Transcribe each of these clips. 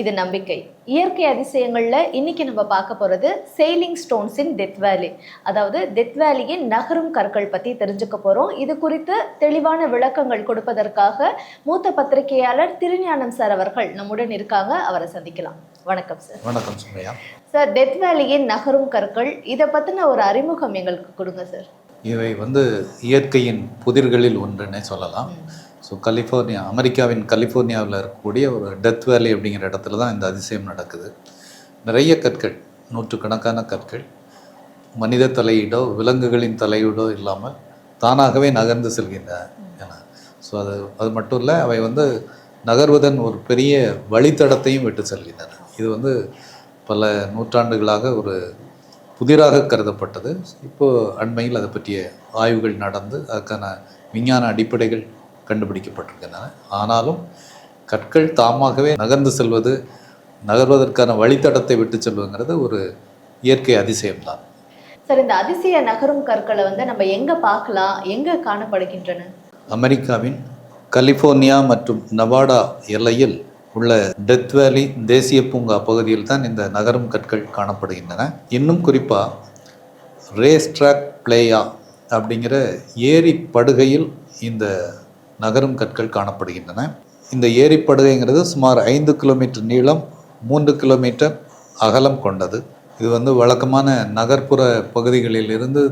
இது நம்பிக்கை. இயற்கை அதிசயங்கள்ல இன்னைக்கு நம்ம பார்க்க போறது செயிலிங் ஸ்டோன்ஸின் டெத் வேலி அதாவது டெத் வேலியின் நகரும் கற்கள் பத்தி தெரிஞ்சுக்க போறோம். இது குறித்து தெளிவான விளக்கங்கள் கொடுப்பதற்காக மூத்த பத்திரிகையாளர் திருஞானம் சார் அவர்கள் நம்முடன் இருக்காங்க. அவரை சந்திக்கலாம். வணக்கம் சார். வணக்கம் சுமையா. சார் டெத் வேலியின் நகரும் கற்கள் இதை பத்தின ஒரு அறிமுகம் எங்களுக்கு கொடுங்க சார். இவை வந்து இயற்கையின் புதிர்களில் ஒன்றுன்னே சொல்லலாம். ஸோ கலிஃபோர்னியா அமெரிக்காவின் கலிஃபோர்னியாவில் இருக்கக்கூடிய ஒரு டெத் வேலி அப்படிங்கிற இடத்துல தான் இந்த அதிசயம் நடக்குது. நிறைய கற்கள் நூற்றுக்கணக்கான கற்கள். மனித தலையீடோ விலங்குகளின் தலையீடோ இல்லாமல் தானாகவே நகர்ந்து செல்கின்றன. ஸோ அது அது மட்டும் இல்லை அவை வந்து நகர்வதன் ஒரு பெரிய வழித்தடத்தையும் விட்டு செல்கின்றன. இது வந்து பல நூற்றாண்டுகளாக ஒரு புதிராக கருதப்பட்டது. இப்போது அண்மையில் அதை பற்றிய ஆய்வுகள் நடந்து அதுக்கான விஞ்ஞான அடிப்படைகள் கண்டுபிடிக்கப்பட்டிருக்கின்றன. ஆனாலும் கற்கள் தாமாகவே நகர்ந்து செல்வது நகர்வதற்கான வழித்தடத்தை விட்டு செல்வதுங்கிறது ஒரு இயற்கை அதிசயம்தான். சார் இந்த அதிசய நகரும் கற்களை வந்து நம்ம எங்க பார்க்கலாம்? எங்க காணப்படுகின்றன? அமெரிக்காவின் கலிஃபோர்னியா மற்றும் நவாடா எல்லையில் உள்ள டெத் வேலி தேசிய பூங்கா பகுதியில் தான் இந்த நகரும் கற்கள் காணப்படுகின்றன. இன்னும் குறிப்பாக ரேஸ் ட்ராக் பிளேயா அப்படிங்கிற ஏரி படுகையில் இந்த நகரும் கற்கள் காணப்படுகின்றன. இந்த ஏரிப்படுகைங்கிறது சுமார் ஐந்து கிலோமீட்டர் நீளம் மூன்று கிலோமீட்டர் அகலம் கொண்டது. இது வந்து வழக்கமான நகர்ப்புற பகுதிகளில் இருந்து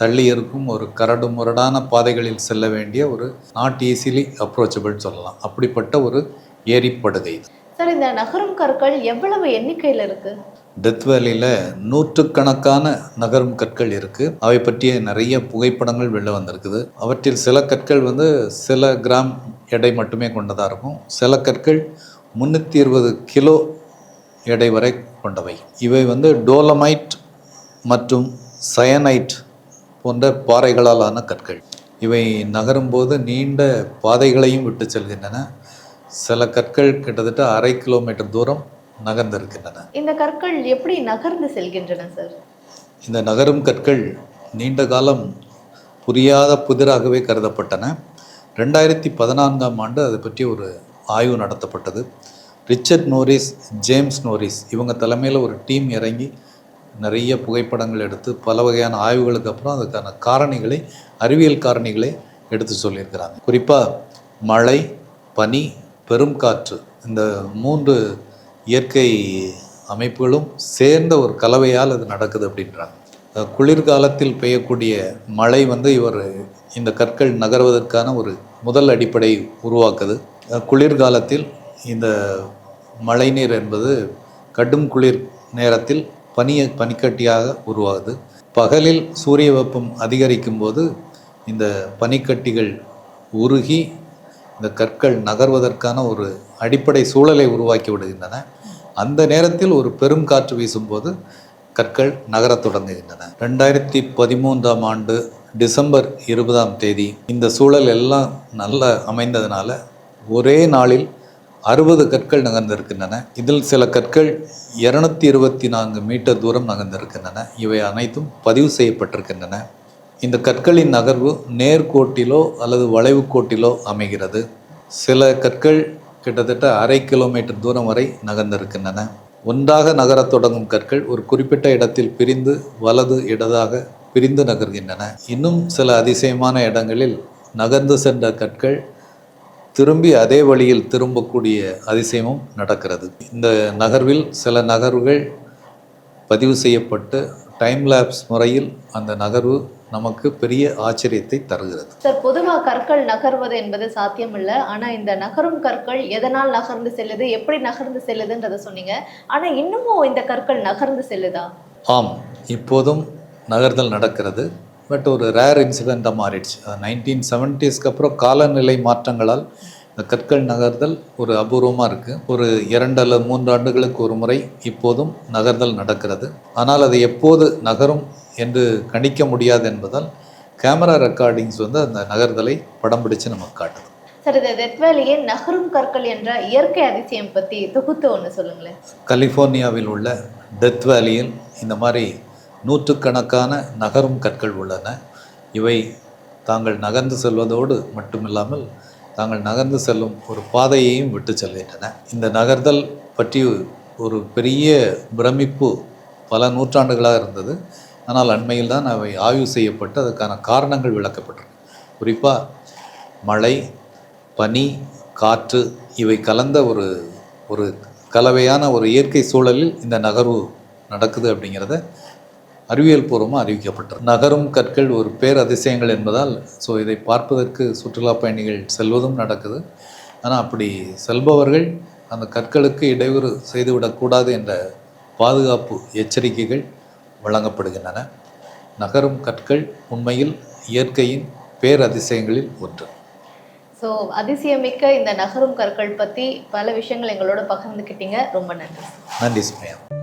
தள்ளி இருக்கும் ஒரு கரடு முரடான பாதைகளில் செல்ல வேண்டிய ஒரு நாட் ஈஸிலி அப்ரோச்சபிள் சொல்லலாம். அப்படிப்பட்ட ஒரு ஏரிப்படுகை சார் இந்த நகரும் கற்கள் எவ்வளவு எண்ணிக்கையில் இருக்குது டெத் வேலியில் நூற்றுக்கணக்கான நகரும் கற்கள் இருக்குது அவை பற்றிய நிறைய புகைப்படங்கள் வெளில வந்திருக்குது. அவற்றில் சில கற்கள் வந்து சில கிராம் எடை மட்டுமே கொண்டதாக இருக்கும். சில கற்கள் முந்நூற்றி இருபது கிலோ எடை வரை கொண்டவை. இவை வந்து டோலமைட் மற்றும் சயனைட் போன்ற பாறைகளாலான கற்கள். இவை நகரும்போது நீண்ட பாதைகளையும் விட்டு செல்கின்றன. சில கற்கள் கிட்டத்தட்ட அரை கிலோமீட்டர் தூரம் நகர்ந்திருக்கின்றன. இந்த கற்கள் எப்படி நகர்ந்து செல்கின்றன சார் இந்த நகரும் கற்கள் நீண்ட காலம் புரியாத புதிராகவே கருதப்பட்டன. ரெண்டாயிரத்தி பதினான்காம் ஆண்டு அதை பற்றி ஒரு ஆய்வு நடத்தப்பட்டது. ரிச்சர்ட் நோரிஸ் ஜேம்ஸ் நோரிஸ் இவங்க தலைமையில் ஒரு டீம் இறங்கி நிறைய புகைப்படங்கள் எடுத்து பல வகையான ஆய்வுகளுக்கு அப்புறம் அதுக்கான காரணிகளை அறிவியல் காரணிகளை எடுத்து சொல்லியிருக்கிறாங்க. குறிப்பாக மழை பனி பெரும் காற்று இந்த மூன்று இயற்கை அமைப்புகளும் சேர்ந்த ஒரு கலவையால் அது நடக்குது அப்படின்றாங்க. குளிர்காலத்தில் பெய்யக்கூடிய மழை வந்து இவர் இந்த கற்கள் நகர்வதற்கான ஒரு முதல் அடிப்படை உருவாக்குது. குளிர்காலத்தில் இந்த மழைநீர் என்பது கடும் குளிர் நேரத்தில் பனிய பனிக்கட்டியாக உருவாகுது. பகலில் சூரிய வெப்பம் அதிகரிக்கும் போது இந்த பனிக்கட்டிகள் உருகி இந்த கற்கள் நகர்வதற்கான ஒரு அடிப்படை சூழலை உருவாக்கி விடுகின்றன. அந்த நேரத்தில் ஒரு பெரும் காற்று வீசும்போது கற்கள் நகரத் தொடங்குகின்றன. ரெண்டாயிரத்தி பதிமூன்றாம் ஆண்டு டிசம்பர் இருபதாம் தேதி இந்த சூழல் எல்லாம் நல்ல அமைந்ததுனால ஒரே நாளில் அறுபது கற்கள் நகர்ந்திருக்கின்றன. இதில் சில கற்கள் இருநூத்தி இருபத்தி நான்கு மீட்டர் தூரம் நகர்ந்திருக்கின்றன. இவை அனைத்தும் பதிவு செய்யப்பட்டிருக்கின்றன. இந்த கற்களின் நகர்வு நேர்கோட்டிலோ அல்லது வளைவு கோட்டிலோ அமைகிறது. சில கற்கள் கிட்டத்தட்ட அரை கிலோமீட்டர் தூரம் வரை நகர்ந்திருக்கின்றன. ஒன்றாக நகரத் தொடங்கும் கற்கள் ஒரு குறிப்பிட்ட இடத்தில் பிரிந்து வலது இடதாக பிரிந்து நகர்கின்றன. இன்னும் சில அதிசயமான இடங்களில் நகர்ந்து சென்ற கற்கள் திரும்பி அதே வழியில் திரும்பக்கூடிய அதிசயமும் நடக்கிறது. இந்த நகர்வில் சில நகர்வுகள் பதிவு செய்யப்பட்டு டைம் லேப்ஸ் முறையில் அந்த நகர்வு நமக்கு பெரிய ஆச்சரியத்தை தருகிறது. சார் பொதுவாக கற்கள் நகர்வது என்பது சாத்தியம் இல்லை ஆனா இந்த நகரும் கற்கள் எதனால் நகர்ந்து செல்லுது? எப்படி நகர்ந்து செல்லுதுன்றதை சொன்னீங்க. ஆனா இன்னமும் இந்த கற்கள் நகர்ந்து செல்லுதா? ஆம் இப்போதும் நகர்தல் நடக்கிறது. பட் ஒரு ரேர் இன்சிடெண்ட்டாக மாறிடுச்சு. நைன்டீன் செவன்ட்டீஸ்க்கு அப்புறம் காலநிலை மாற்றங்களால் இந்த கற்கள் நகர்தல் ஒரு அபூர்வமாக இருக்குது ஒரு இரண்டு அல்லது மூன்று ஆண்டுகளுக்கு ஒரு முறை இப்போதும் நகர்தல் நடக்கிறது. ஆனால் அது எப்போது நகரும் என்று கணிக்க முடியாது என்பதால் கேமரா ரெக்கார்டிங்ஸ் வந்து அந்த நகர்தலை படம் பிடிச்சு நமக்கு காட்டுது. சார் இந்த டெத் வேலியின் நகரும் கற்கள் என்ற இயற்கை அதிசயம் பத்தி தொகுத்து ஒன்று சொல்லுங்களேன். கலிஃபோர்னியாவில் உள்ள டெத் வேலியில் இந்த மாதிரி நூற்றுக்கணக்கான நகரும் கற்கள் உள்ளன. இவை தாங்கள் நகர்ந்து செல்வதோடு மட்டுமில்லாமல் தாங்கள் நகர்ந்து செல்லும் ஒரு பாதையையும் விட்டு செல்கின்றன. இந்த நகர்தல் பற்றி ஒரு பெரிய பிரமிப்பு பல நூற்றாண்டுகளாக இருந்தது. ஆனால் அண்மையில் தான் அவை ஆய்வு செய்யப்பட்டு அதற்கான காரணங்கள் விளக்கப்பட்டிருக்கு குறிப்பாக மழை பனி காற்று இவை கலந்த ஒரு ஒரு கலவையான ஒரு இயற்கை சூழலில் இந்த நகர்வு நடக்குது அப்படிங்கிறத அறிவியல் பூர்வமாக அறிவிக்கப்பட்டது. நகரும் கற்கள் ஒரு பேரதிசயங்கள் என்பதால் ஸோ இதை பார்ப்பதற்கு சுற்றுலா பயணிகள் செல்வதும் நடக்குது. ஆனால் அப்படி செல்பவர்கள் அந்த கற்களுக்கு இடையூறு செய்துவிடக்கூடாது என்ற பாதுகாப்பு எச்சரிக்கைகள் வழங்கப்படுகின்றன. நகரும் கற்கள் உண்மையில் இயற்கையின் பேரதிசயங்களில் ஒன்று. ஸோ அதிசயமிக்க இந்த நகரும் கற்கள் பற்றி பல விஷயங்கள் எங்களோட பகிர்ந்துக்கிட்டீங்க ரொம்ப நன்றி. நன்றி சுமையா.